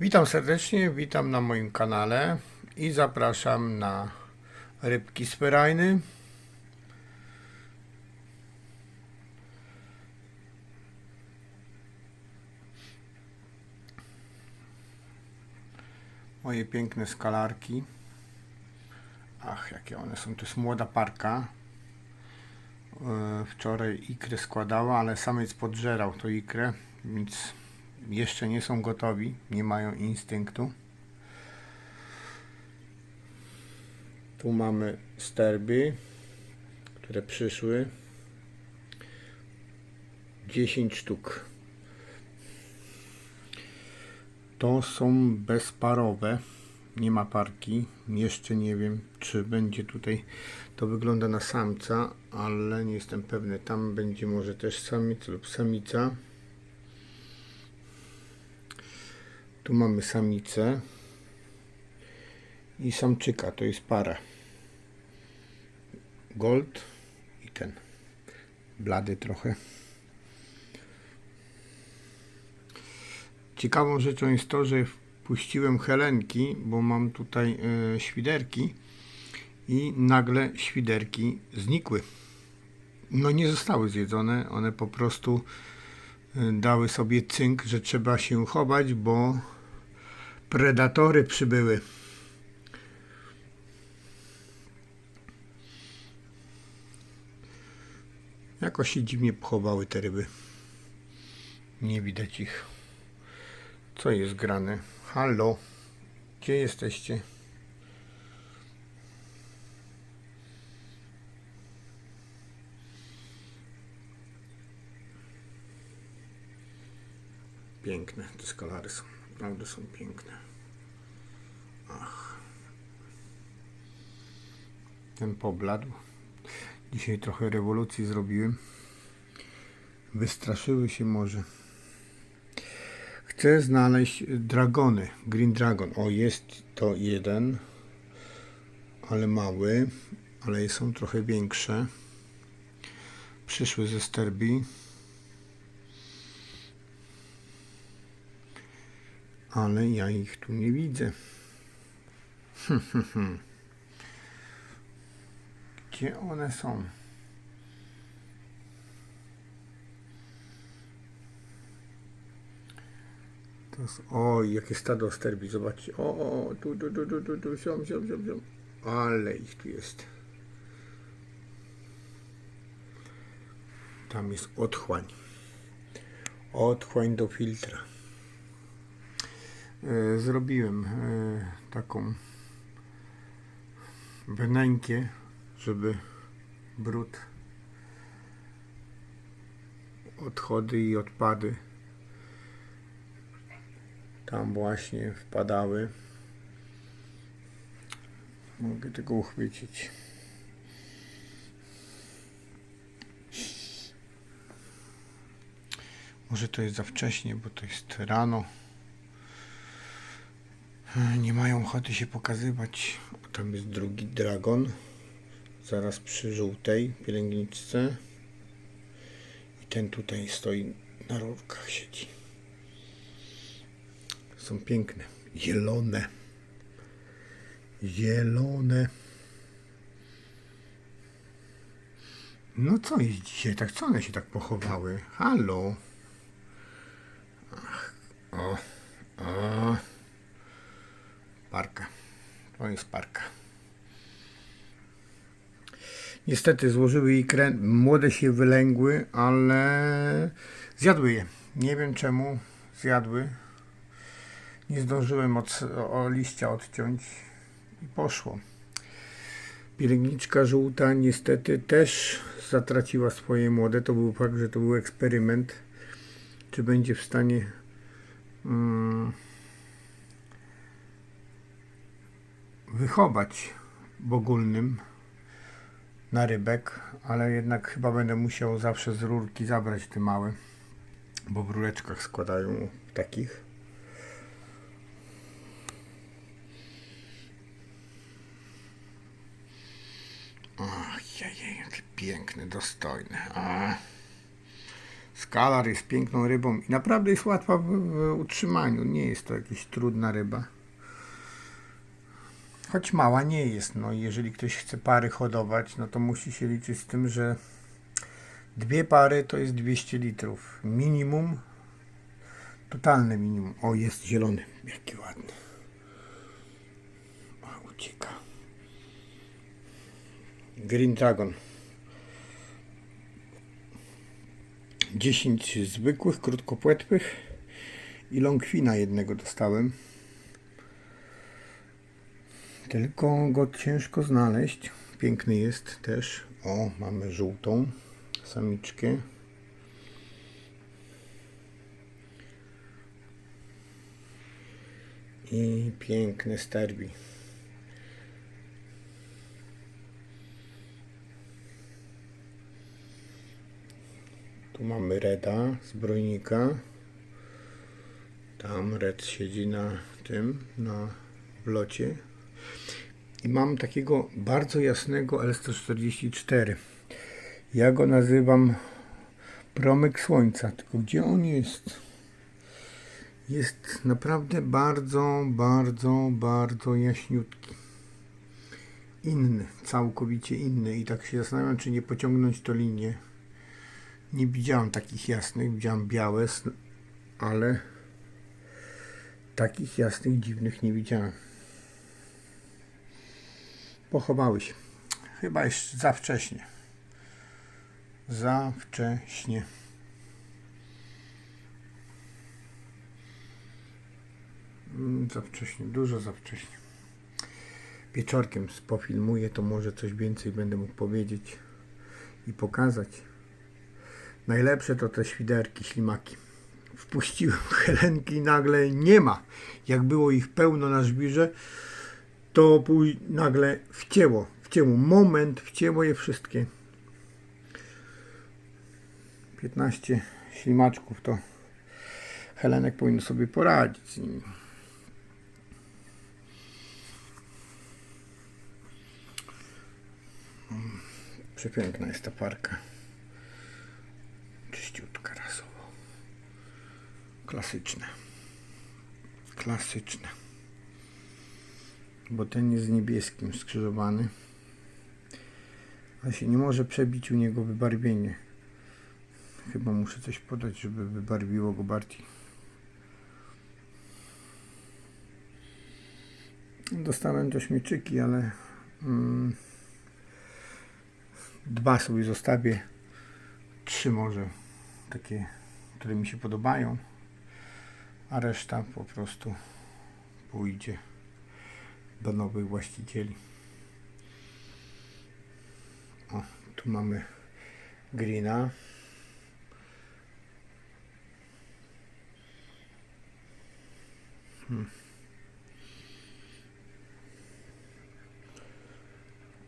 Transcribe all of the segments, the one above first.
Witam serdecznie, witam na moim kanale i zapraszam na rybki spyrajny. Moje piękne skalarki. Ach, jakie one są. To jest młoda parka. E, Wczoraj ikrę składała, ale samiec podżerał tą ikrę, więc jeszcze nie są gotowi, nie mają instynktu. Tu mamy sterby, które przyszły. 10 sztuk. To są bezparowe. Nie ma parki. Jeszcze nie wiem, czy będzie tutaj. To wygląda na samca, ale nie jestem pewny. Tam będzie może też samiec lub samica. Tu mamy samicę i samczyka, to jest para. Gold i ten blady trochę. Ciekawą rzeczą jest to, że wpuściłem helenki, bo mam tutaj e, świderki i nagle świderki znikły. No nie zostały zjedzone, one po prostu dały sobie cynk, że trzeba się chować, bo predatory przybyły. Jakoś się dziwnie pochowały te ryby. Nie widać ich. Co jest grane? Halo? Gdzie jesteście? Piękne te skalary są. Naprawdę są piękne. Ach. Ten pobladł. Dzisiaj trochę rewolucji zrobiłem. Wystraszyły się może. Chcę znaleźć dragony. Green Dragon. O, jest to jeden, ale mały, ale są trochę większe. Przyszły ze sterbi. Ale ja ich tu nie widzę. Gdzie one są? To jest, o, jakie stado sterbi, zobaczcie. O, o, tu, tu, tu, tu, tu, tu, ziom, ziom, ziom, ziom. Ale ich tu jest. Tam jest otchłań. Otchłań do filtra. E, Zrobiłem e, taką wnękę, żeby brud, odchody i odpady tam właśnie wpadały. Mogę tego uchwycić. Może to jest za wcześnie, bo to jest rano. Nie mają ochoty się pokazywać. Tam jest drugi dragon. Zaraz przy żółtej pielęgniczce. I ten tutaj stoi na rurkach siedzi. Są piękne. Zielone. Zielone. No co jest dzisiaj? Tak co one się tak pochowały? Halo. Ach, o, o. Parka. To jest parka. Niestety złożyły ikrę. Młode się wylęgły, ale zjadły je. Nie wiem czemu zjadły. Nie zdążyłem od, o liścia odciąć i poszło. Pielęgniczka żółta niestety też zatraciła swoje młode. To był fakt, że to był eksperyment. Czy będzie w stanie mm, wychować w ogólnym na rybek, ale jednak chyba będę musiał zawsze z rurki zabrać te małe, bo w rureczkach składają takich. Ach, jakie piękne, dostojne. A. Skalar jest piękną rybą i naprawdę jest łatwa w, w utrzymaniu. Nie jest to jakaś trudna ryba. Choć mała nie jest. No, jeżeli ktoś chce pary hodować, no to musi się liczyć z tym, że dwie pary to jest 200 litrów. Minimum. Totalne minimum. O, jest zielony. Jaki ładny. A, ucieka. Green Dragon. 10 zwykłych, krótkopłetwych i longwina jednego dostałem. Tylko go ciężko znaleźć. Piękny jest też. O, mamy żółtą samiczkę. I piękne sterbi. Tu mamy Reda, zbrojnika. Tam Red siedzi na tym, na wlocie. I mam takiego bardzo jasnego L144. Ja go nazywam promyk słońca. Tylko gdzie on jest? Jest naprawdę bardzo, bardzo, bardzo jaśniutki. Inny, całkowicie inny. I tak się zastanawiam, czy nie pociągnąć to linię. Nie widziałem takich jasnych, widziałem białe, ale takich jasnych, dziwnych nie widziałem. Pochowały się. Chyba jeszcze za wcześnie. Za wcześnie. Mm, Za wcześnie, dużo za wcześnie. Wieczorkiem pofilmuję, to może coś więcej będę mógł powiedzieć i pokazać. Najlepsze to te świderki, ślimaki. Wpuściłem helenki i nagle nie ma. Jak było ich pełno na żwirze, to pój- nagle wcięło, wcięło, moment, wcięło je wszystkie. 15 ślimaczków to Helenek powinno sobie poradzić z nimi. Przepiękna jest ta parka. Czyściutka rasowo. Klasyczne. Klasyczne. Bo ten jest niebieskim skrzyżowany. Ale się nie może przebić u niego wybarwienie. Chyba muszę coś podać, żeby wybarwiło go bardziej. Dostałem też mieczyki, ale mm, dwa sobie zostawię. Trzy może takie, które mi się podobają, a reszta po prostu pójdzie do nowych właścicieli. O, tu mamy Greena. Hmm.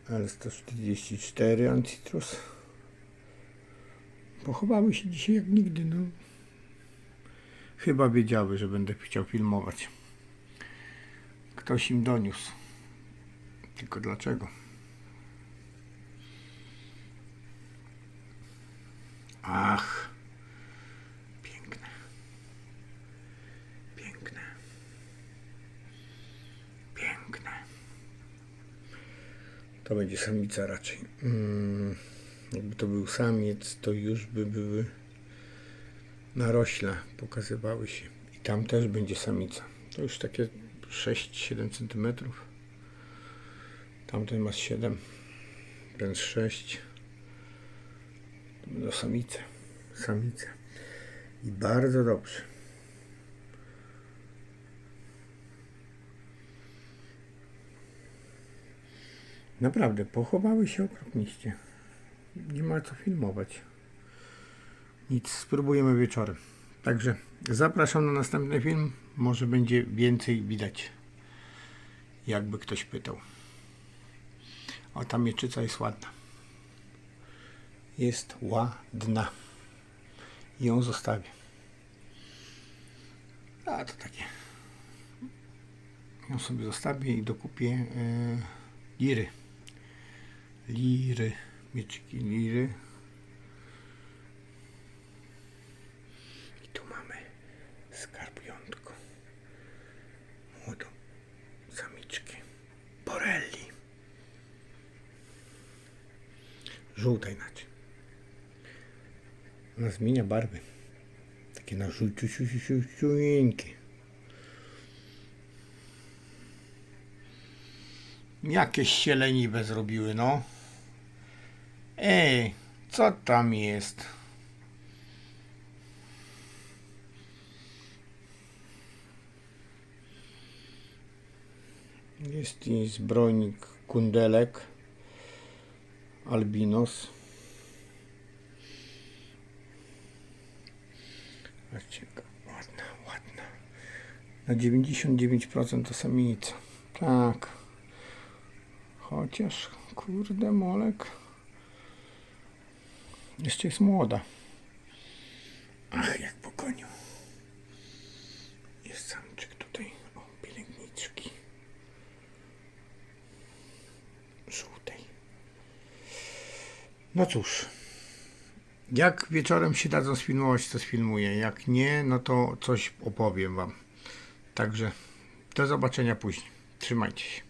L144 Ancitrus. Pochowały się dzisiaj jak nigdy, no. Chyba wiedziały, że będę chciał filmować. Ktoś im doniósł. Tylko dlaczego? Ach. Piękne. Piękne. Piękne. To będzie samica raczej. Mm, jakby to był samiec, to już by były narośla pokazywały się. I tam też będzie samica. To już takie 6-7 cm. Tamten ma 7, ten 6. To będą samice. Samice. I bardzo dobrze. Naprawdę, pochowały się okropniście. Nie ma co filmować. Nic, spróbujemy wieczorem. Także zapraszam na następny film. Może będzie więcej widać. Jakby ktoś pytał. O, ta mieczyca jest ładna. Jest ładna. Ją zostawię. A to takie. Ją sobie zostawię i dokupię e, liry. Liry. Mieczyki liry. Żółta inaczej. Ona zmienia barwy. Takie na zrobiły, no. Co tam jest? Jest zbrojnik kundelek. Albinos. Ładna, ładna. Na 99% to samica. Tak. Chociaż, kurde, molek. Jeszcze jest młoda. Ach, jak po koniu. Jest samczyk tutaj. O, pielęgniczki. Żółtej. No cóż. Jak wieczorem się dadzą sfilmować, to sfilmuję. Jak nie, no to coś opowiem wam. Także do zobaczenia później. Trzymajcie się.